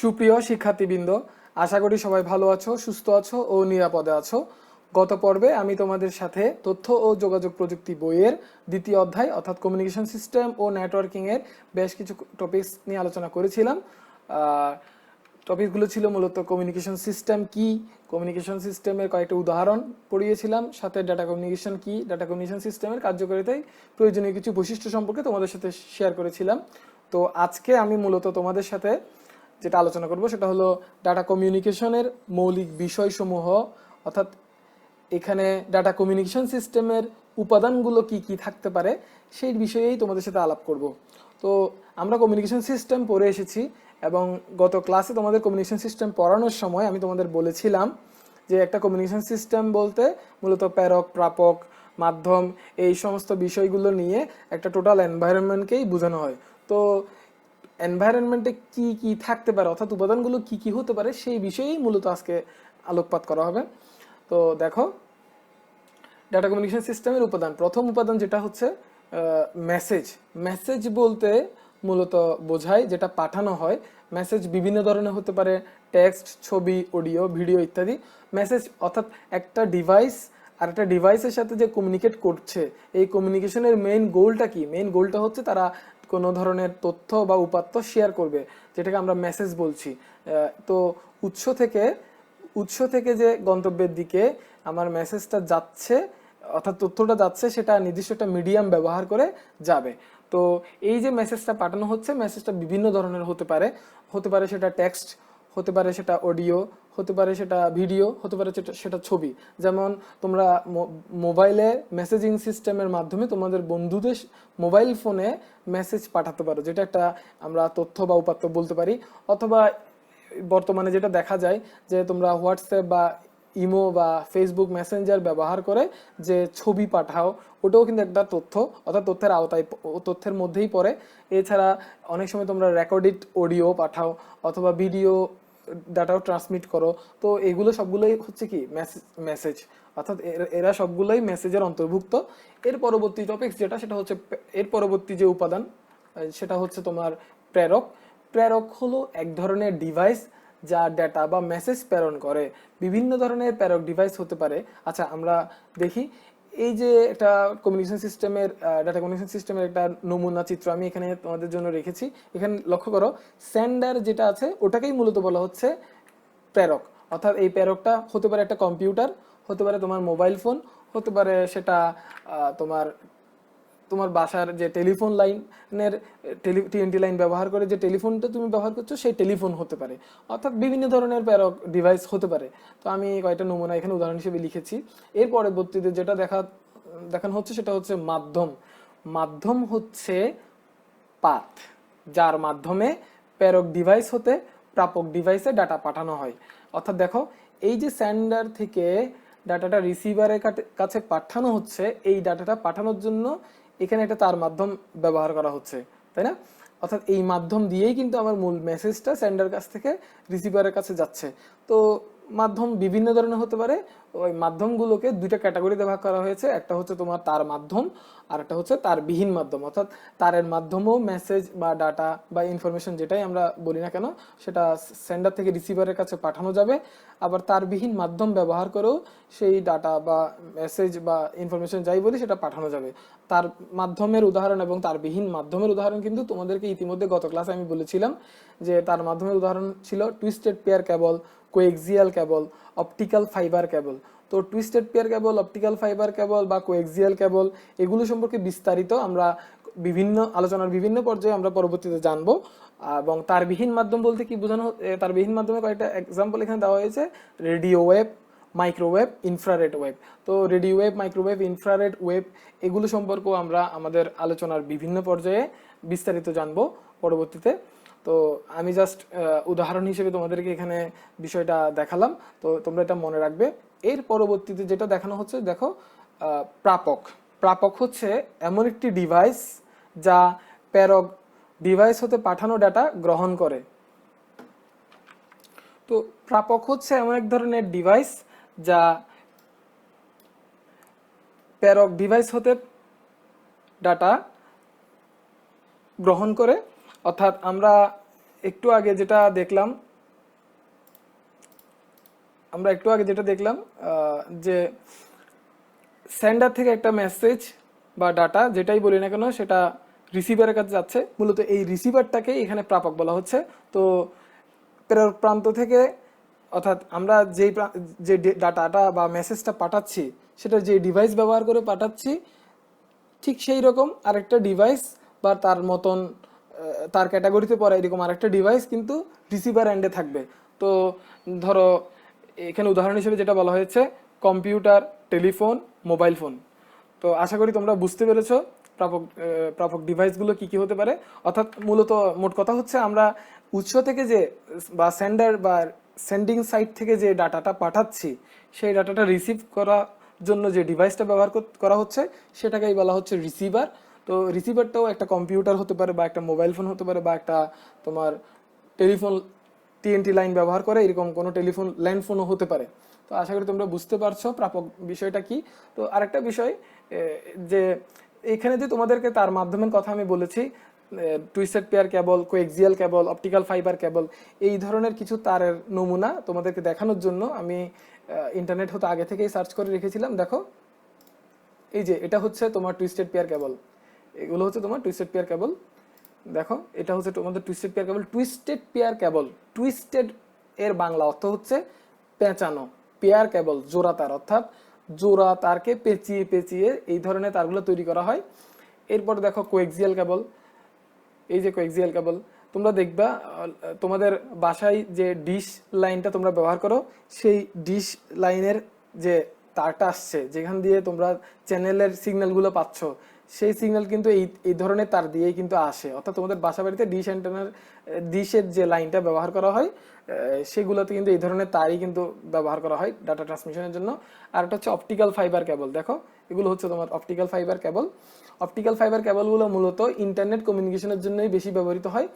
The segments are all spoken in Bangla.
সুপ্রিয় শিক্ষার্থীবৃন্দ, আশা করি সবাই ভালো আছো, সুস্থ আছো ও নিরাপদে আছো। গত পর্বে আমি তোমাদের সাথে তথ্য ও যোগাযোগ প্রযুক্তি বইয়ের দ্বিতীয় অধ্যায়, অর্থাৎ কমিউনিকেশন সিস্টেম ও নেটওয়ার্কিং এর বেশ কিছু টপিকস নিয়ে আলোচনা করেছিলাম। টপিকগুলো ছিল মূলত কমিউনিকেশন সিস্টেম কি কমিউনিকেশন সিস্টেমের কয়েকটা উদাহরণ পড়িয়েছিলাম, সাথে ডাটা কমিউনিকেশন কি ডাটা কমিউনিকেশন সিস্টেমের কার্যকারিতায় প্রয়োজনীয় কিছু বৈশিষ্ট্য সম্পর্কে তোমাদের সাথে শেয়ার করেছিলাম। তো আজকে আমি মূলত তোমাদের সাথে যেটা আলোচনা করব সেটা হলো ডাটা কমিউনিকেশনের মৌলিক বিষয়সমূহ, অর্থাৎ এখানে ডাটা কমিউনিকেশন সিস্টেমের উপাদানগুলো কি কি থাকতে পারে সেই বিষয়েই তোমাদের সাথে আলাপ করব। তো আমরা কমিউনিকেশন সিস্টেম পড়ে এসেছি এবং গত ক্লাসে তোমাদের কমিউনিকেশন সিস্টেম পড়ানোর সময় আমি তোমাদের বলেছিলাম যে একটা কমিউনিকেশন সিস্টেম বলতে মূলত প্রেরক, প্রাপক, মাধ্যম, এই সমস্ত বিষয়গুলো নিয়ে একটা টোটাল এনভায়রনমেন্টকেই বোঝানো হয়। তো এনভায়রনমেন্টে কি কি থাকতে পারে অর্থাৎ উপাদানগুলো কি কি হতে পারে সেই বিষয়েই মূলত আজকে আলোকপাত করা হবে। তো দেখো ডাটা কমিউনিকেশন সিস্টেমের উপাদান। প্রথম উপাদান যেটা হচ্ছে মেসেজ মেসেজ বলতে মূলত বোঝায় যেটা পাঠানো হয়। মেসেজ বিভিন্ন ধরনের হতে পারে টেক্সট ছবি অডিও ভিডিও ইত্যাদি। মেসেজ অর্থাৎ একটা ডিভাইস আর একটা ডিভাইসের সাথে যে কমিউনিকেট করছে। এই কমিউনিকেশনের মেইন গোলটা কি? মেইন গোলটা হচ্ছে তারা কোনো ধরনের তথ্য বা উপাত্ত শেয়ার করবে, যেটাকে আমরা মেসেজ বলছি। তো উৎস থেকে উৎস থেকে যে গন্তব্যের দিকে আমার মেসেজটা যাচ্ছে, অর্থাৎ তথ্যটা যাচ্ছে, সেটা নির্দিষ্ট একটা মিডিয়াম ব্যবহার করে যাবে। তো এই যে মেসেজটা পাঠানো হচ্ছে মেসেজটা বিভিন্ন ধরনের হতে পারে। হতে পারে সেটা টেক্সট হতে পারে সেটা অডিও হতে পারে সেটা ভিডিও, হতে পারে সেটা ছবি। যেমন তোমরা মোবাইলে মেসেজিং সিস্টেমের মাধ্যমে তোমাদের বন্ধুদের মোবাইল ফোনে মেসেজ পাঠাতে পারো, যেটা একটা আমরা তথ্য বা উপাত্ত বলতে পারি। অথবা বর্তমানে যেটা দেখা যায় যে তোমরা হোয়াটসঅ্যাপ বা ইমো বা ফেসবুক মেসেঞ্জার ব্যবহার করে যে ছবি পাঠাও, ওটাও কিন্তু একটা তথ্য, অর্থাৎ তথ্যের আওতায় তথ্যের মধ্যেই পড়ে। এছাড়া অনেক সময় তোমরা রেকর্ডেড অডিও পাঠাও, অথবা ভিডিও ডাটাও ট্রান্সমিট করো। তো এগুলো সবগুলোই হচ্ছে কি মেসেজ অর্থাৎ এর- সবগুলোই মেসেজের অন্তর্ভুক্ত। এর পরবর্তী টপিক যেটা, সেটা হচ্ছে এর পরবর্তী যে উপাদান সেটা হচ্ছে তোমার প্রেরক। প্রেরক হলো এক ধরনের ডিভাইস যা ডেটা বা মেসেজ প্রেরণ করে। বিভিন্ন ধরনের প্রেরক ডিভাইস হতে পারে। আচ্ছা আমরা দেখি এই যে একটা কমিউনিকেশন সিস্টেমের ডাটা কমিউনিকেশন সিস্টেমের একটা নমুনা চিত্র আমি এখানে তোমাদের জন্য রেখেছি। এখানে লক্ষ্য করো স্যান্ডার যেটা আছে, ওটাকেই মূলত বলা হচ্ছে প্রেরক অর্থাৎ এই প্রেরকটা হতে পারে একটা কম্পিউটার হতে পারে তোমার মোবাইল ফোন হতে পারে সেটা তোমার তোমার বাসার যে টেলিফোন লাইনের টেলি টিএনটি লাইন ব্যবহার করে যে টেলিফোনটা তুমি ব্যবহার করছ, সেই টেলিফোন হতে পারে। অর্থাৎ বিভিন্ন ধরনের প্রেরক ডিভাইস হতে পারে। তো আমি কয়েকটা নমুনা এখানে উদাহরণ হিসেবে লিখেছি। এর পরবর্তীতে যেটা দেখা, দেখানো হচ্ছে সেটা হচ্ছে মাধ্যম। মাধ্যম হচ্ছে পাথ, যার মাধ্যমে প্যারক ডিভাইস হতে প্রাপক ডিভাইসে ডাটা পাঠানো হয়। অর্থাৎ দেখো, এই যে স্যান্ডার থেকে ডাটাটা রিসিভারের কাছে পাঠানো হচ্ছে, এই ডাটাটা পাঠানোর জন্য এখানে একটা তার মাধ্যম ব্যবহার করা হচ্ছে, তাই না? অর্থাৎ এই মাধ্যম দিয়েই কিন্তু আমার মূল মেসেজটা সেন্ডার কাছ থেকে রিসিভারের কাছে যাচ্ছে। তো মাধ্যম বিভিন্ন ধরনের হতে পারে। ওই মাধ্যমগুলোকে দুইটা ক্যাটাগরিতে ভাগ করা হয়েছে। একটা হচ্ছে তোমার তার মাধ্যম, আর একটা হচ্ছে তার বিহীন মাধ্যম। অর্থাৎ তারের মাধ্যমেও মেসেজ বা ডাটা বা ইনফরমেশন যেটাই আমরা বলি না কেন, সেটা সেন্ডার থেকে রিসিভারের কাছে পাঠানো যাবে। আবার তার বিহীন মাধ্যম ব্যবহার করেও সেই ডাটা বা মেসেজ বা ইনফরমেশন যাই বলি, সেটা পাঠানো যাবে। তার মাধ্যমের উদাহরণ এবং তার বিহীন মাধ্যমের উদাহরণ কিন্তু তোমাদেরকে ইতিমধ্যে গত ক্লাসে আমি বলেছিলাম যে তার মাধ্যমের উদাহরণ ছিল twisted pair cable coaxial cable optical fibre cable তো twisted pair cable optical fibre cable বা কোএক্সিয়াল কেবল এগুলো সম্পর্কে বিস্তারিত আমরা বিভিন্ন আলোচনার বিভিন্ন পর্যায়ে আমরা পরবর্তীতে জানব। এবং তার বিহীন মাধ্যম বলতে কি বোঝানো হ- এ, তার বিহীন মাধ্যমে কয়েকটা এক্সাম্পল এখানে দেওয়া হয়েছে। Radio wave microwave infrared wave. তো radio wave microwave infrared wave এগুলো সম্পর্কেও আমরা আমাদের আলোচনার বিভিন্ন পর্যায়ে বিস্তারিত জানব পরবর্তীতে। তো আমি জাস্ট উদাহরণ হিসেবে তোমাদেরকে এখানে বিষয়টা দেখালাম। তো তোমরা এটা মনে রাখবে। এর পরবর্তীতে যেটা দেখানো হচ্ছে, দেখো প্রাপক। প্রাপক হচ্ছে এমন একটি ডিভাইস যা প্রেরক ডিভাইস হতে পাঠানো ডাটা গ্রহণ করে। তো প্রাপক হচ্ছে এমন এক ধরনের ডিভাইস যা প্যারক ডিভাইস হতে ডাটা গ্রহণ করে। অর্থাৎ আমরা একটু আগে যেটা দেখলাম, আমরা একটু আগে যেটা দেখলাম যে সেন্ডার থেকে একটা মেসেজ বা ডাটা যেটাই বলি না কেন সেটা রিসিভারের কাছে যাচ্ছে। মূলত এই রিসিভারটাকে এখানে প্রাপক বলা হচ্ছে। তো প্রেরক প্রান্ত থেকে অর্থাৎ আমরা যেই যে ডাটাটা বা মেসেজটা পাঠাচ্ছি, সেটা যে ডিভাইস ব্যবহার করে পাঠাচ্ছি, ঠিক সেই রকম আরেকটা ডিভাইস বা তার মতন তার ক্যাটাগরিতে পড়ে এরকম আরেকটা ডিভাইস কিন্তু রিসিভার এন্ডে থাকবে। তো ধরো, এখানে উদাহরণ হিসেবে যেটা বলা হয়েছে কম্পিউটার টেলিফোন মোবাইল ফোন তো আশা করি তোমরা বুঝতে পেরেছ প্রাপক প্রাপক ডিভাইসগুলো কি কি হতে পারে। অর্থাৎ মূলত মোট কথা হচ্ছে আমরা উৎস থেকে যে, বা সেন্ডার বা সেন্ডিং সাইট থেকে যে ডাটাটা পাঠাচ্ছি, সেই ডাটাটা রিসিভ করার জন্য যে ডিভাইসটা ব্যবহার করা হচ্ছে, সেটাকেই বলা হচ্ছে রিসিভার তো রিসিভারটাও একটা কম্পিউটার হতে পারে বা একটা মোবাইল ফোন হতে পারে বা একটা তোমার টেলিফোন টিএনটি লাইন ব্যবহার করে, এরকম কোনো টেলিফোন ল্যান্ড ফোনও হতে পারে। তো আশা করি তোমরা বুঝতে পারছ প্রাপক বিষয়টা কি। তো আরেকটা বিষয় যে এখানে যে তোমাদেরকে তার মাধ্যমের কথা আমি বলেছি twisted pair cable coaxial cable optical fibre cable এই ধরনের কিছু তারের নমুনা তোমাদেরকে দেখানোর জন্য আমি ইন্টারনেট হতে আগে থেকেই সার্চ করে রেখেছিলাম। দেখো, এই যে এটা হচ্ছে তোমার টুইস্টেড পেয়ার কেবল এগুলো হচ্ছে তোমার টুইস্টেড পেয়ার কেবল দেখো, এটা হচ্ছে তোমাদের twisted pair cable twisted pair cable twisted এর বাংলা অর্থ হচ্ছে পেঁচানো পেয়ার কেবল জোড়া তার অর্থাৎ জোড়া তারকে পেঁচিয়ে পেঁচিয়ে এই ধরনের তারগুলো তৈরি করা হয়। এরপর দেখো কোএক্সিয়াল কেবল এই যে কোএক্সিয়াল কেবল তোমরা দেখবা, তোমাদের বাসায় যে ডিশ লাইনটা তোমরা ব্যবহার করো, সেই ডিশ লাইনের যে তারটা আসছে, যেখান দিয়ে তোমরা চ্যানেলের সিগন্যালগুলো পাচ্ছ সেই সিগন্যাল কিন্তু এই এই ধরনের তার দিয়েই কিন্তু আসে। অর্থাৎ তোমাদের বাসা বাড়িতে ডিশ অ্যান্টেনার ডিশের যে লাইনটা ব্যবহার করা হয় সেগুলোতে কিন্তু এই ধরনের তারই কিন্তু ব্যবহার করা হয় ডাটা ট্রান্সমিশনের জন্য। আর একটা হচ্ছে অপটিক্যাল ফাইবার কেবল দেখো, এগুলো হচ্ছে তোমার optical fibre cable optical fibre কেবলগুলো মূলত ইন্টারনেট কমিউনিকেশনের জন্যই বেশি ব্যবহৃত হয়।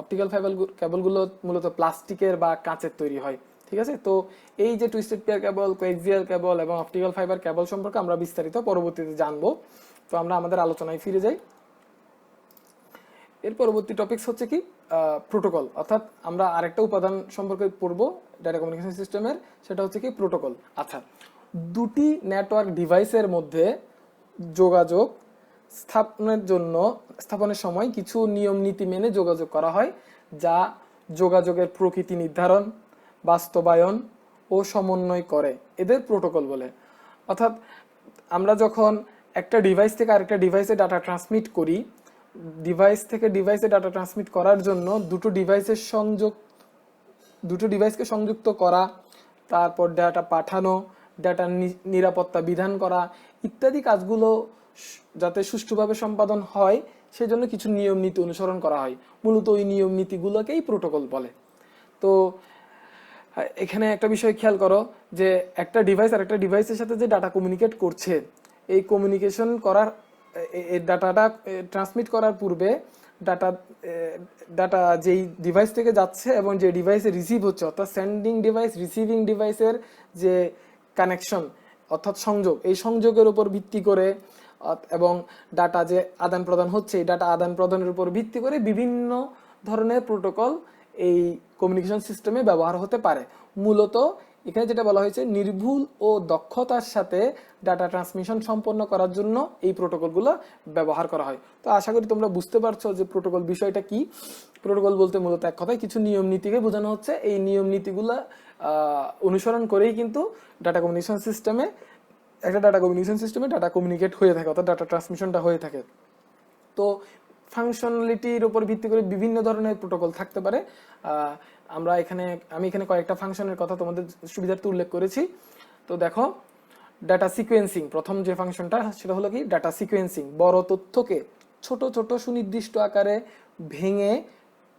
অপটিক্যাল ফাইবার কেবলগুলো মূলত প্লাস্টিকের বা কাঁচের তৈরি হয়, ঠিক আছে? তো এই যে twisted pair cable coaxial cable এবং অপটিক্যাল ফাইবার কেবল সম্পর্কে আমরা বিস্তারিত পরবর্তীতে জানব। তো আমরা আমাদের আলোচনায় ফিরে যাই। এর পরবর্তী টপিকস হচ্ছে কি? প্রোটোকল অর্থাৎ আমরা আরেকটা উপাদান সম্পর্কে পড়ব ডাটা কমিউনিকেশন সিস্টেমের সেটা হচ্ছে কি প্রোটোকল আচ্ছা দুটি নেটওয়ার্ক ডিভাইসের মধ্যে যোগাযোগ স্থাপনের জন্য, স্থাপনের সময় কিছু নিয়ম, নীতি মেনে যোগাযোগ করা হয়, যা যোগাযোগের প্রকৃতি নির্ধারণ, বাস্তবায়ন ও সমন্বয় করে। এদের প্রোটোকল বলে। অর্থাৎ আমরা যখন একটা ডিভাইস থেকে আরেকটা ডিভাইসে ডাটা ট্রান্সমিট করি। ডিভাইস থেকে ডিভাইসে ডাটা ট্রান্সমিট করার জন্য দুটো ডিভাইসের সংযোগ, দুটো ডিভাইসকে সংযুক্ত করা, তারপর ডাটা পাঠানো ডাটা নিরাপত্তা বিধান করা ইত্যাদি কাজগুলো যাতে সুষ্ঠুভাবে সম্পাদন হয়, সেজন্য কিছু নিয়ম নীতি অনুসরণ করা হয়। মূলত ওই নিয়ম নীতিগুলোকেই প্রোটোকল বলে। তো, এখানে একটা বিষয় খেয়াল করো যে একটা ডিভাইস আর একটা ডিভাইসের সাথে যে ডাটা কমিউনিকেট করছে এই কমিউনিকেশন করার ডাটাটা ট্রান্সমিট করার পূর্বে ডাটা ডাটা যেই ডিভাইস থেকে যাচ্ছে এবং যে ডিভাইসে রিসিভ হচ্ছে, অর্থাৎ সেন্ডিং ডিভাইস রিসিভিং ডিভাইসের যে কানেকশন অর্থাৎ সংযোগ, এই সংযোগের উপর ভিত্তি করে এবং ডাটা যে আদান প্রদান হচ্ছে, এই ডাটা আদান প্রদানের উপর ভিত্তি করে বিভিন্ন ধরনের প্রোটোকল এই কমিউনিকেশন সিস্টেমে ব্যবহার হতে পারে। মূলত এখানে যেটা বলা হয়েছে, নির্ভুল ও দক্ষতার সাথে ডাটা ট্রান্সমিশন সম্পন্ন করার জন্য এই প্রোটোকলগুলো ব্যবহার করা হয়। তো আশা করি তোমরা বুঝতে পারছ যে প্রোটোকল বিষয়টা কি। প্রোটোকল বলতে মূলত এক কথায় কিছু নিয়ম নীতিকে বোঝানো হচ্ছে। এই নিয়ম নীতিগুলো অনুসরণ করেই কিন্তু ডাটা কমিউনিকেশন সিস্টেমে একটা ডাটা কমিউনিকেশন সিস্টেমে ডাটা কমিউনিকেট হয়ে থাকে, অর্থাৎ ডাটা ট্রান্সমিশনটা হয়ে থাকে। তো ফাংশনালিটির উপর ভিত্তি করে বিভিন্ন ধরনের প্রোটোকল থাকতে পারে। আমরা এখানে, আমি এখানে কয়েকটা ফাংশনের কথা তোমাদের সুবিধার্থে উল্লেখ করেছি। তো দেখো ডাটা সিকোয়েন্সিং প্রথম যে ফাংশনটা, সেটা হলো কি? ডাটা সিকোয়েন্সিং বড় তথ্যকে ছোট ছোট সুনির্দিষ্ট আকারে ভেঙে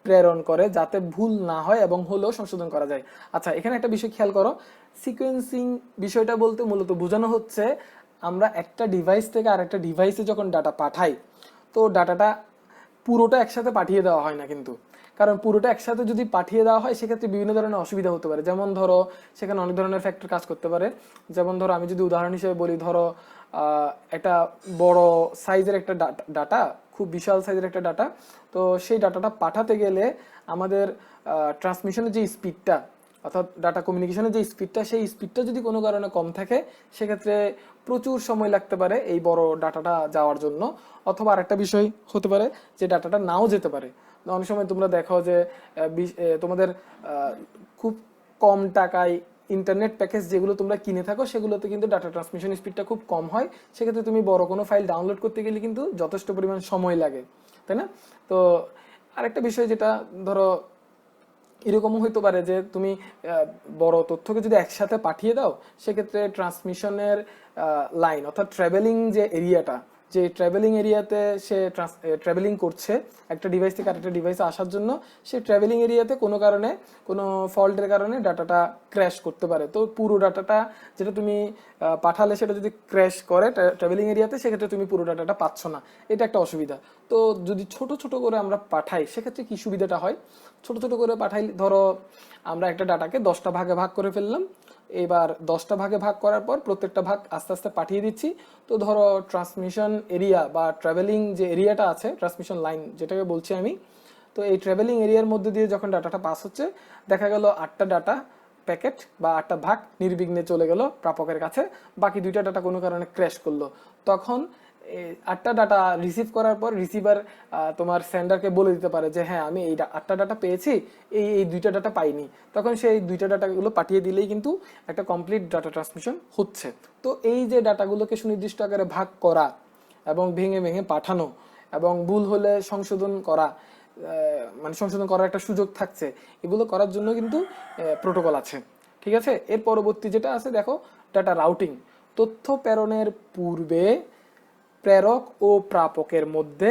প্রেরণ করে যাতে ভুল না হয় এবং হলেও সংশোধন করা যায়। আচ্ছা এখানে একটা বিষয় খেয়াল করো। সিকোয়েন্সিং বিষয়টা বলতে মূলত বোঝানো হচ্ছে, আমরা একটা ডিভাইস থেকে আরেকটা ডিভাইসে যখন ডাটা পাঠাই, তো ডাটাটা পুরোটা একসাথে পাঠিয়ে দেওয়া হয় না কিন্তু। কারণ পুরোটা একসাথে যদি পাঠিয়ে দেওয়া হয়, সেক্ষেত্রে বিভিন্ন ধরনের অসুবিধা হতে পারে। যেমন ধরো, সেখানে অনেক ধরনের ফ্যাক্টর কাজ করতে পারে। যেমন ধরো, আমি যদি উদাহরণ হিসেবে বলি, ধরো একটা বড় সাইজের একটা ডাটা খুব বিশাল সাইজের একটা ডাটা তো সেই ডাটাটা পাঠাতে গেলে আমাদের ট্রান্সমিশনের যে স্পিডটা অর্থাৎ ডাটা কমিউনিকেশনের যে স্পিডটা সেই স্পিডটা যদি কোনো কারণে কম থাকে, সেক্ষেত্রে প্রচুর সময় লাগতে পারে এই বড় ডাটাটা যাওয়ার জন্য। অথবা আরেকটা বিষয় হতে পারে, যে ডাটাটা নাও যেতে পারে। অনেক সময় তোমরা দেখো যে তোমাদের খুব কম টাকায় ইন্টারনেট প্যাকেজ যেগুলো তোমরা কিনে থাকো, সেগুলোতে কিন্তু ডাটা ট্রান্সমিশন স্পিডটা খুব কম হয়। সেক্ষেত্রে তুমি বড় কোনো ফাইল ডাউনলোড করতে গেলে কিন্তু যথেষ্ট পরিমাণ সময় লাগে, তাই না? তো আরেকটা বিষয় যেটা, ধরো, এরকমও হইতে পারে যে, তুমি বড় তথ্যকে যদি একসাথে পাঠিয়ে দাও, সেক্ষেত্রে ট্রান্সমিশনের লাইন অর্থাৎ ট্রাভেলিং যে এরিয়াটা যে ট্রাভেলিং এরিয়াতে সে ট্রাভেলিং করছে, একটা ডিভাইস থেকে আরেকটা ডিভাইসে আসার জন্য, সে ট্রাভেলিং এরিয়াতে কোনো কারণে, কোনো ফল্টের কারণে ডাটাটা ক্র্যাশ করতে পারে। তো পুরো ডাটাটা যেটা তুমি পাঠালে সেটা যদি ক্র্যাশ করে ট্রাভেলিং এরিয়াতে সেক্ষেত্রে তুমি পুরো ডাটাটা পাচ্ছ না। এটা একটা অসুবিধা। তো যদি ছোট ছোট করে আমরা পাঠাই, সেক্ষেত্রে কি সুবিধাটা হয়? ছোট ছোট করে পাঠাই, ধরো আমরা একটা ডাটাকে দশটা ভাগে ভাগ করে ফেললাম এবার দশটা ভাগে ভাগ করার পর প্রত্যেকটা ভাগ আস্তে আস্তে পাঠিয়ে দিচ্ছি। তো ধরো ট্রান্সমিশন এরিয়া বা ট্রাভেলিং যে এরিয়াটা আছে ট্রান্সমিশন লাইন যেটাকে বলছি আমি, তো এই ট্রাভেলিং এরিয়ার মধ্যে দিয়ে যখন ডাটাটা পাস হচ্ছে, দেখা গেল আটটা ডাটা প্যাকেট বা আটটা ভাগ নির্বিঘ্নে চলে গেল প্রাপকের কাছে, বাকি দুইটা ডাটা কোনো কারণে ক্র্যাশ করল। তখন আটটা ডাটা রিসিভ করার পর রিসিভার তোমার সেন্ডারকে বলে দিতে পারে যে হ্যাঁ আমি এই আটটা ডাটা পেয়েছি, এই এই দুইটা ডাটা পাইনি। তখন সেই দুইটা ডাটাগুলো পাঠিয়ে দিলেই কিন্তু একটা কমপ্লিট ডাটা ট্রান্সমিশন হচ্ছে। তো এই যে ডাটাগুলোকে সুনির্দিষ্ট আকারে ভাগ করা এবং ভেঙে ভেঙে পাঠানো এবং ভুল হলে সংশোধন করা মানে সংশোধন করার একটা সুযোগ থাকছে, এগুলো করার জন্য কিন্তু প্রোটোকল আছে। ঠিক আছে? এর পরবর্তী যেটা আছে, দেখো ডাটা রাউটিং তথ্য প্রেরণের পূর্বে প্রেরক ও প্রাপকের মধ্যে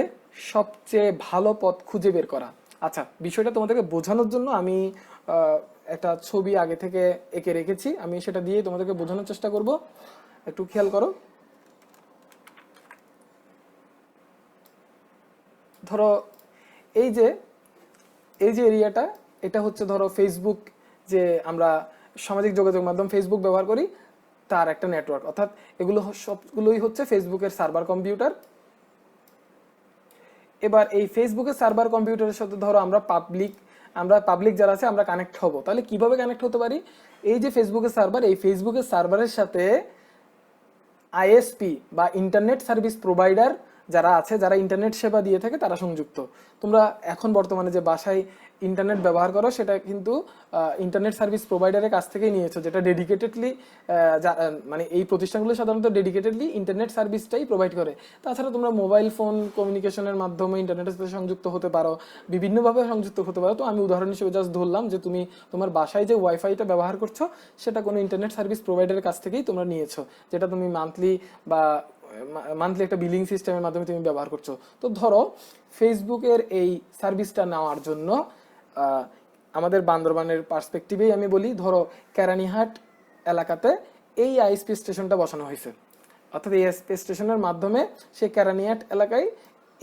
সবচেয়ে ভালো পথ খুঁজে বের করা। আচ্ছা বিষয়টা তোমাদেরকে বোঝানোর জন্য আমি একটা ছবি আগে থেকে এঁকে রেখেছি। আমি সেটা দিয়ে তোমাদেরকে বোঝানোর চেষ্টা করব। একটু খেয়াল করো। ধরো, এই যে এই যে এরিয়াটা, এটা হচ্ছে ধরো ফেসবুক যে আমরা সামাজিক যোগাযোগ মাধ্যম ফেসবুক ব্যবহার করি। তার একটা নেটওয়ার্ক অর্থাৎ এগুলো সবগুলোই হচ্ছে ফেসবুকের সার্ভার কম্পিউটার এবার এই ফেসবুকের সার্ভার কম্পিউটারের সাথে ধরো আমরা পাবলিক আমরা পাবলিক যারা আছে, আমরা কানেক্ট হব। তাহলে কীভাবে কানেক্ট হতে পারি? এই যে ফেসবুকের সার্ভার এই ফেসবুকের সার্ভারের সাথে আইএসপি বা ইন্টারনেট সার্ভিস প্রোভাইডার যারা আছে, যারা ইন্টারনেট সেবা দিয়ে থাকে, তারা সংযুক্ত। তোমরা এখন বর্তমানে যে বাসায় ইন্টারনেট ব্যবহার করো, সেটা কিন্তু ইন্টারনেট সার্ভিস প্রোভাইডারের কাছ থেকেই নিয়েছো, যেটা ডেডিকেটেডলি মানে এই প্রতিষ্ঠানগুলো সাধারণত ডেডিকেটেডলি ইন্টারনেট সার্ভিসটাই প্রোভাইড করে। তাছাড়া তোমরা মোবাইল ফোন কমিউনিকেশনের মাধ্যমে ইন্টারনেটের সাথে সংযুক্ত হতে পারো, বিভিন্নভাবে সংযুক্ত হতে পারো। তো আমি উদাহরণ হিসেবে জাস্ট ধরলাম যে তুমি, তোমার বাসায় যে ওয়াইফাইটা ব্যবহার করছ, সেটা কোনো ইন্টারনেট সার্ভিস প্রোভাইডারের কাছ থেকেই তোমরা নিয়েছো, যেটা তুমি মান্থলি বা মান্থলি একটা বিলিং সিস্টেমের মাধ্যমে তুমি ব্যবহার করছ। তো ধরো ফেসবুকের এই সার্ভিসটা নেওয়ার জন্য আমাদের বান্দরবানের পার্সপেক্টিভেই আমি বলি, ধরো কেরানীহাট এলাকাতে এই আইএসপি স্টেশনটা বসানো হয়েছে। অর্থাৎ এই আইএসপি স্টেশনের মাধ্যমে সে কেরানীহাট এলাকায়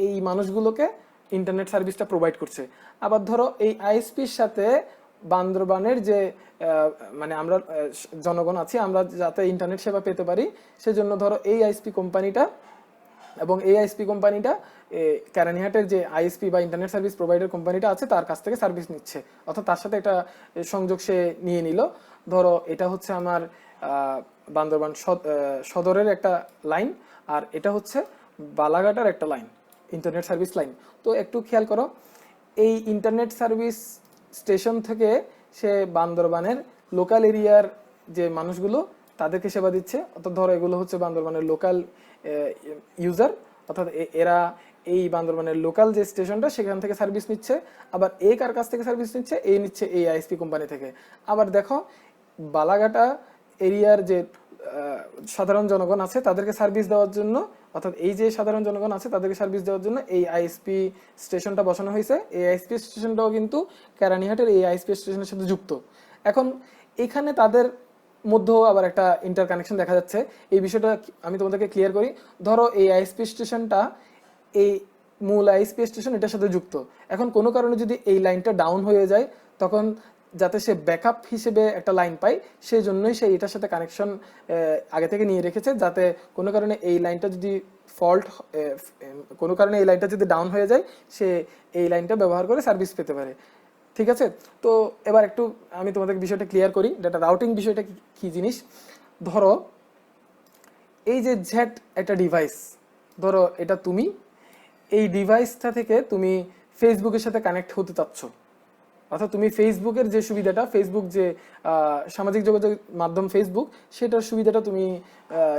এই মানুষগুলোকে ইন্টারনেট সার্ভিসটা প্রোভাইড করছে। আবার ধরো এই আইএসপির সাথে বান্দরবানের যে মানে আমরা জনগণ আছি, আমরা যাতে ইন্টারনেট সেবা পেতে পারি, সেজন্য ধরো এই আইএসপি কোম্পানিটা এবং এই আইএসপি কোম্পানিটা ক্যারানিহাটের যে আইএসপি বা ইন্টারনেট সার্ভিস প্রোভাইডার কোম্পানিটা আছে, তার কাছ থেকে সার্ভিস নিচ্ছে। অর্থাৎ তার সাথে এটা সংযোগ সে নিয়ে নিল। ধরো, এটা হচ্ছে আমার বান্দরবান সদ- সদরের একটা লাইন আর এটা হচ্ছে বালাঘাটার একটা লাইন ইন্টারনেট সার্ভিস লাইন তো একটু খেয়াল করো, এই ইন্টারনেট সার্ভিস স্টেশন থেকে সে বান্দরবানের লোকাল এরিয়ার যে মানুষগুলো, তাদেরকে সেবা দিচ্ছে। অর্থাৎ ধরো, এগুলো হচ্ছে বান্দরবানের লোকাল ইউজার অর্থাৎ এরা এই বান্দরবানের লোকাল যে স্টেশনটা সেখান থেকে সার্ভিস নিচ্ছে। আবার এ কার কাছ থেকে সার্ভিস নিচ্ছে? এ নিচ্ছে এই আইএসপি কোম্পানি থেকে। আবার দেখো, বালাঘাটা এরিয়ার যে সাধারণ জনগণ আছে, তাদেরকে সার্ভিস দেওয়ার জন্য, অর্থাৎ এই যে সাধারণ জনগণ আছে, তাদেরকে সার্ভিস দেওয়ার জন্য এই আইএসপি স্টেশনটা বসানো হয়েছে। এই আইএসপি স্টেশনটাও কিন্তু কেরানীহাটের এই আইএসপি স্টেশনের সাথে যুক্ত। এখন এখানে তাদের মধ্যেও আবার একটা ইন্টার কানেকশন দেখা যাচ্ছে। এই বিষয়টা আমি তোমাদেরকে ক্লিয়ার করি। ধরো এই আইএসপি স্টেশনটা এই মূল আইএসপি স্টেশন এটার সাথে যুক্ত। এখন কোনো কারণে যদি এই লাইনটা ডাউন হয়ে যায়, তখন যাতে সে ব্যাকআপ হিসেবে একটা লাইন পায় সেই জন্যই সে এটার সাথে কানেকশন আগে থেকে নিয়ে রেখেছে, যাতে কোনো কারণে এই লাইনটা যদি ফল্ট কোনো কারণে এই লাইনটা যদি ডাউন হয়ে যায়, সে এই লাইনটা ব্যবহার করে সার্ভিস পেতে পারে। ঠিক আছে? তো এবার একটু আমি তোমাদের বিষয়টা ক্লিয়ার করি। ডেটা রাউটিং বিষয়টা কি- জিনিস? ধরো, এই যে জ্যাট একটা ডিভাইস ধরো এটা তুমি এই ডিভাইসটা থেকে তুমি ফেসবুকের সাথে কানেক্ট হতে চাচ্ছ। অর্থাৎ তুমি ফেসবুকের যে সুবিধাটা ফেসবুক যে সামাজিক যোগাযোগ মাধ্যম ফেসবুক সেটার সুবিধাটা তুমি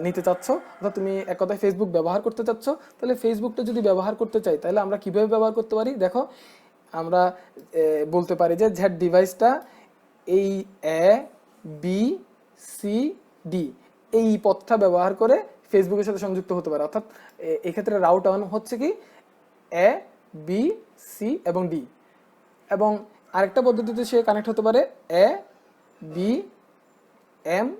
নিতে চাচ্ছ। অর্থাৎ তুমি এক কথায় ফেসবুক ব্যবহার করতে চাচ্ছ। তাহলে ফেসবুকটা যদি ব্যবহার করতে চাই, তাহলে আমরা কীভাবে ব্যবহার করতে পারি? দেখো, আমরা বলতে পারি যে ঝ্যাট ডিভাইসটা এই এ বি সি ডি এই পথটা ব্যবহার করে ফেসবুকের সাথে সংযুক্ত হতে পারে। অর্থাৎ এক্ষেত্রে রাউট অন হচ্ছে কি? এ, বি, সি এবং ডি। এবং আরেকটা পদ্ধতিতে সে কানেক্ট হতে পারে A, B, M,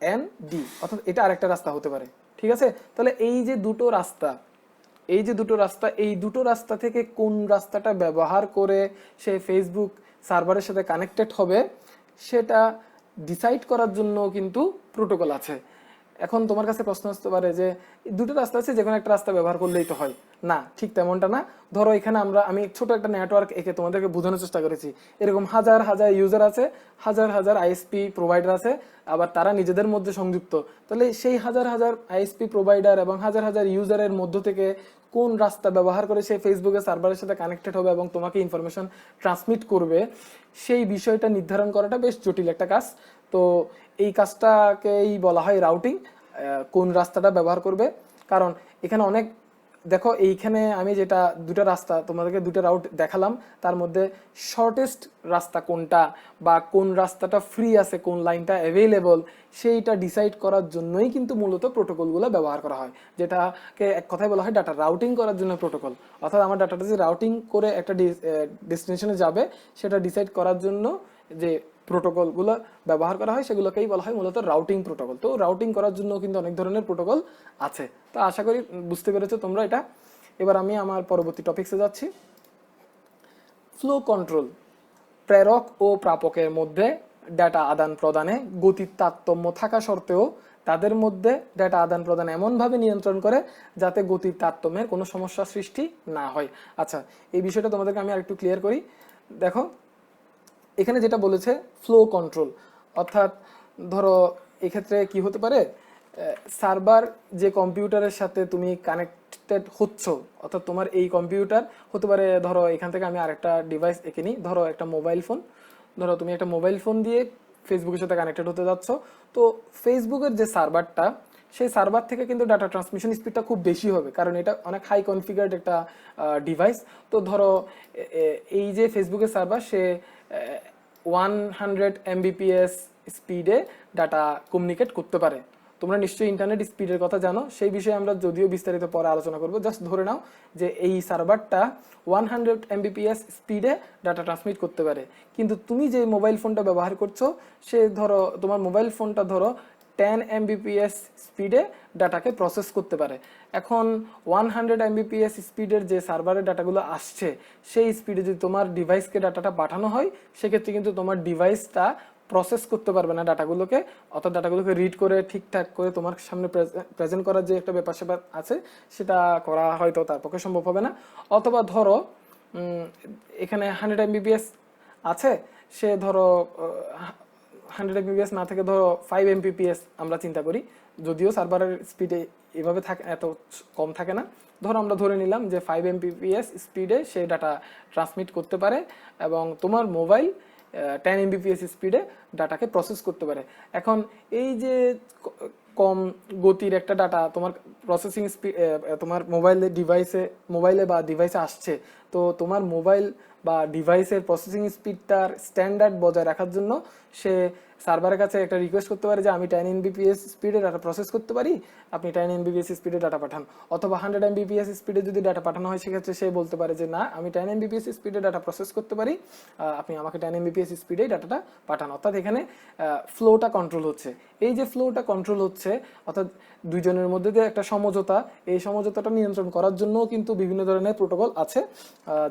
N, D. অর্থাৎ এটা আরেকটা রাস্তা হতে পারে। ঠিক আছে? তাহলে এই যে দুটো রাস্তা, এই যে দুটো রাস্তা, এই দুটো রাস্তা থেকে কোন রাস্তাটা ব্যবহার করে সে ফেসবুক সার্ভারের সাথে কানেক্টেড হবে, সেটা ডিসাইড করার জন্য কিন্তু প্রোটোকল আছে। এখন তোমার কাছে প্রশ্ন আসতে পারে যে, দুটো রাস্তা আছে যে কোনো একটা রাস্তা ব্যবহার করলেই তো হয়। না, ঠিক তেমনটা না। ধরো এখানে আমরা, আমি ছোট একটা নেটওয়ার্ক একে তোমাদেরকে বোঝানোর চেষ্টা করেছি। এরকম হাজার হাজার ইউজার আছে, হাজার হাজার আইএসপি প্রোভাইডার আছে, আবার তারা নিজেদের মধ্যে সংযুক্ত। তাহলে সেই হাজার হাজার আইএসপি প্রোভাইডার এবং হাজার হাজার ইউজারের মধ্য থেকে কোন রাস্তা ব্যবহার করে সে ফেসবুকে সার্ভারের সাথে কানেক্টেড হবে এবং তোমাকে ইনফরমেশন ট্রান্সমিট করবে, সেই বিষয়টা নির্ধারণ করাটা বেশ জটিল একটা কাজ। তো এই কাজটাকেই বলা হয় রাউটিং কোন রাস্তাটা ব্যবহার করবে। কারণ এখানে অনেক, দেখো এইখানে আমি যেটা, দুটো রাস্তা, তোমাদেরকে দুটো রাউট দেখালাম। তার মধ্যে শর্টেস্ট রাস্তা কোনটা বা কোন রাস্তাটা ফ্রি আছে, কোন লাইনটা অ্যাভেলেবল সেইটা ডিসাইড করার জন্যই কিন্তু মূলত প্রোটোকলগুলো ব্যবহার করা হয়। যেটাকে এক কথায় বলা হয় ডাটা রাউটিং করার জন্য প্রোটোকল অর্থাৎ আমার ডাটাটা যে রাউটিং করে একটা ডেস্টিনেশনে যাবে, সেটা ডিসাইড করার জন্য যে প্রোটোকলগুলো ব্যবহার করা হয়, সেগুলোকেই বলা হয় মূলত রাউটিং প্রোটোকল তো রাউটিং করার জন্য কিন্তু অনেক ধরনের প্রোটোকল আছে। তো আশা করি বুঝতে পেরেছ তোমরা এটা। এবার আমি আমার পরবর্তী টপিক্সে যাচ্ছি। ফ্লো কন্ট্রোল প্রেরক ও প্রাপকের মধ্যে ডেটা আদান প্রদানে গতির তারতম্য থাকা সত্ত্বেও তাদের মধ্যে ডেটা আদান প্রদান এমনভাবে নিয়ন্ত্রণ করে যাতে গতির তারতম্যের কোনো সমস্যা সৃষ্টি না হয়। আচ্ছা এই বিষয়টা তোমাদেরকে আমি আরেকটু ক্লিয়ার করি। দেখো এখানে যেটা বলেছে ফ্লো কন্ট্রোল অর্থাৎ ধরো, এক্ষেত্রে কি হতে পারে? সার্ভার যে কম্পিউটারের সাথে তুমি কানেক্টেড হচ্ছ, অর্থাৎ তোমার এই কম্পিউটার, হতে পারে ধরো, এখান থেকে আমি আরেকটা ডিভাইস এঁকে নিই। ধরো, একটা মোবাইল ফোন ধরো, তুমি একটা মোবাইল ফোন দিয়ে ফেসবুকের সাথে কানেক্টেড হতে যাচ্ছ। তো ফেসবুকের যে সার্ভারটা সেই সার্ভার থেকে কিন্তু ডাটা ট্রান্সমিশন স্পিডটা খুব বেশি হবে, কারণ এটা অনেক হাই কনফিগার্ড একটা ডিভাইস তো ধরো এই যে ফেসবুকের সার্ভার সে ওয়ান হান্ড্রেড এমবিপিএস স্পিডে ডাটা কমিউনিকেট করতে পারে। তোমরা নিশ্চয়ই ইন্টারনেট স্পিডের কথা জানো। সেই বিষয়ে আমরা যদিও বিস্তারিত পরে আলোচনা করব। জাস্ট ধরে নাও যে এই সার্ভারটা ওয়ান হান্ড্রেড এমবিপিএস স্পিডে ডাটা ট্রান্সমিট করতে পারে। কিন্তু তুমি যে মোবাইল ফোনটা ব্যবহার করছ, সে ধরো তোমার মোবাইল ফোনটা ধরো টেন এমবিপিএস স্পিডে ডাটাকে প্রসেস করতে পারে। এখন ওয়ান হান্ড্রেড এমবিপিএস স্পিডের যে সার্ভারের ডাটাগুলো আসছে, সেই স্পিডে যদি তোমার ডিভাইসকে ডাটাটা পাঠানো হয়, সেক্ষেত্রে কিন্তু তোমার ডিভাইসটা প্রসেস করতে পারবে না ডাটাগুলোকে অর্থাৎ ডাটাগুলোকে রিড করে, ঠিকঠাক করে তোমার সামনে প্রেজেন্ট করার যে একটা ব্যাপার স্যাপার আছে, সেটা করা হয়তো তার পক্ষে সম্ভব হবে না। অথবা ধরো এখানে হান্ড্রেড এমবিপিএস আছে, সে ধরো হান্ড্রেড এমবিপিএস না থেকে, ধরো ফাইভ এমপিপিএস আমরা চিন্তা করি। যদিও সার্ভারের স্পিডে এভাবে থাকে, এত কম থাকে না। ধরো আমরা ধরে নিলাম যে ফাইভ এমপিপিএস স্পিডে সে ডাটা ট্রান্সমিট করতে পারে এবং তোমার মোবাইল টেন এমবিপিএস স্পিডে ডাটাকে প্রসেস করতে পারে। এখন এই যে কম গতির একটা ডাটা তোমার প্রসেসিং স্পিড তোমার মোবাইলে ডিভাইসে মোবাইলে বা ডিভাইসে আসছে, তো তোমার মোবাইল বা ডিভাইসের প্রসেসিং স্পিডটার স্ট্যান্ডার্ড বজায় রাখার জন্য সে সার্ভারের কাছে একটা রিকোয়েস্ট করতে পারে যে আমি টেন এমবিপিএস স্পিডে ডাটা প্রসেস করতে পারি, আপনি টেন এমবিপিএস স্পিডে ডাটা পাঠান। অথবা হান্ড্রেড এমবিপিএস স্পিডে যদি ডাটা পাঠানো হয়, সেক্ষেত্রে সে বলতে পারে যে, না, আমি টেন এমবিপিএস স্পিডে ডাটা প্রসেস করতে পারি আপনি আমাকে টেন এমবিপিএস স্পিডে ডাটাটা পাঠান। অর্থাৎ এখানে ফ্লোটা কন্ট্রোল হচ্ছে। এই যে ফ্লোটা কন্ট্রোল হচ্ছে, অর্থাৎ দুইজনের মধ্যে যে একটা সমঝোতা, এই সমঝোতাটা নিয়ন্ত্রণ করার জন্য কিন্তু বিভিন্ন ধরনের প্রোটোকল আছে।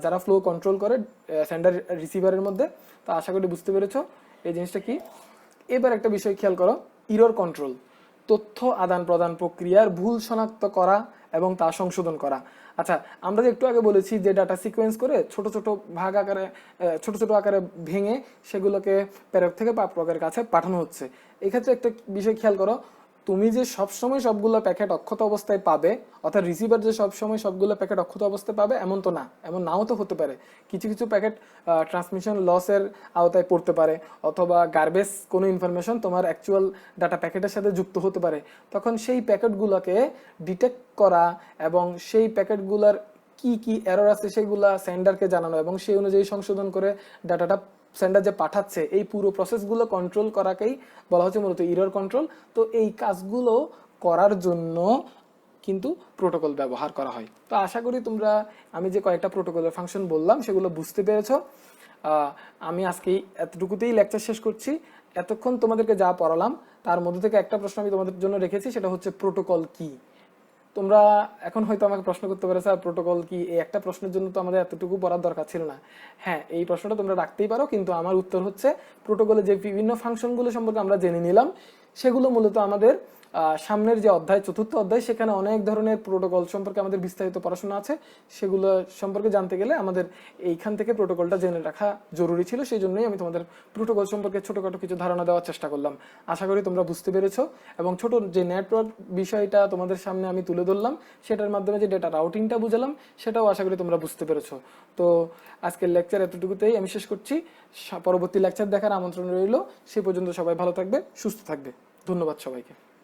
যারা ফ্লো কন্ট্রোল করে সেন্ডার রিসিভারের মধ্যে, তো আশা করি বুঝতে পেরেছ। এই জিনিসটা কি? এবার একটা বিষয় খেয়াল করো ইরোর কন্ট্রোল তথ্য আদান প্রদান প্রক্রিয়ার ভুল শনাক্ত করা এবং তা সংশোধন করা। আচ্ছা আমরা যে একটু আগে বলেছি যে ডাটা সিকোয়েন্স করে ছোট ছোট ভাগ আকারে ছোট ছোট আকারে ভেঙে সেগুলোকে প্রেরক থেকে পাপ্রকের কাছে পাঠানো হচ্ছে। এক্ষেত্রে একটা বিষয় খেয়াল করো তুমি যে সবসময় সবগুলো প্যাকেট অক্ষত অবস্থায় পাবে, অর্থাৎ রিসিভার যে সবসময় সবগুলো প্যাকেট অক্ষত অবস্থায় পাবে, এমন তো না। এমন নাও তো হতে পারে। কিছু কিছু প্যাকেট ট্রান্সমিশন লসের আওতায় পড়তে পারে, অথবা গার্বেজ কোনো ইনফরমেশন তোমার অ্যাকচুয়াল ডাটা প্যাকেটের সাথে যুক্ত হতে পারে। তখন সেই প্যাকেটগুলোকে ডিটেক্ট করা এবং সেই প্যাকেটগুলোর কি কি এরর আছে সেগুলা সেন্ডারকে জানানো এবং সেই অনুযায়ী সংশোধন করে ডাটাটা সেন্ডার যে পাঠাচ্ছে, এই পুরো প্রসেসগুলো কন্ট্রোল করাকেই বলা হচ্ছে মূলত ইরর কন্ট্রোল তো এই কাজগুলো করার জন্য কিন্তু প্রোটোকল ব্যবহার করা হয়। তো আশা করি তোমরা, আমি যে কয়েকটা প্রোটোকলের ফাংশন বললাম, সেগুলো বুঝতে পেরেছ। আমি আজকে এতটুকুতেই লেকচার শেষ করছি। এতক্ষণ তোমাদেরকে যা পড়ালাম, তার মধ্যে থেকে একটা প্রশ্ন আমি তোমাদের জন্য রেখেছি, সেটা হচ্ছে প্রোটোকল কি? তোমরা এখন হয়তো আমাকে প্রশ্ন করতে পারে, স্যার প্রোটোকল কি? এই একটা প্রশ্নের জন্য তো আমাদের এতটুকু পড়ার দরকার ছিল না। হ্যাঁ এই প্রশ্নটা তোমরা রাখতেই পারো, কিন্তু আমার উত্তর হচ্ছে প্রোটোকলে যে বিভিন্ন ফাংশনগুলো সম্পর্কে আমরা জেনে নিলাম, সেগুলো মূলত আমাদের সামনের যে অধ্যায়, চতুর্থ অধ্যায়, সেখানে অনেক ধরনের প্রোটোকল সম্পর্কে আমাদের বিস্তারিত পড়াশোনা আছে। সেগুলো সম্পর্কে জানতে গেলে আমাদের এইখান থেকে প্রোটোকলটা জেনে রাখা জরুরি ছিল। সেই জন্যই আমি তোমাদের প্রোটোকল সম্পর্কে ছোটখাটো কিছু ধারণা দেওয়ার চেষ্টা করলাম। আশা করি তোমরা বুঝতে পেরেছ। এবং ছোট যে নেটওয়ার্ক বিষয়টা তোমাদের সামনে আমি তুলে ধরলাম, সেটার মাধ্যমে যে ডেটা রাউটিংটা বুঝালাম, সেটাও আশা করি তোমরা বুঝতে পেরেছ। তো আজকের লেকচার এতটুকুতেই আমি শেষ করছি। পরবর্তী লেকচার দেখার আমন্ত্রণ রইল। সে পর্যন্ত সবাই ভালো থাকবে, সুস্থ থাকবে। ধন্যবাদ সবাইকে।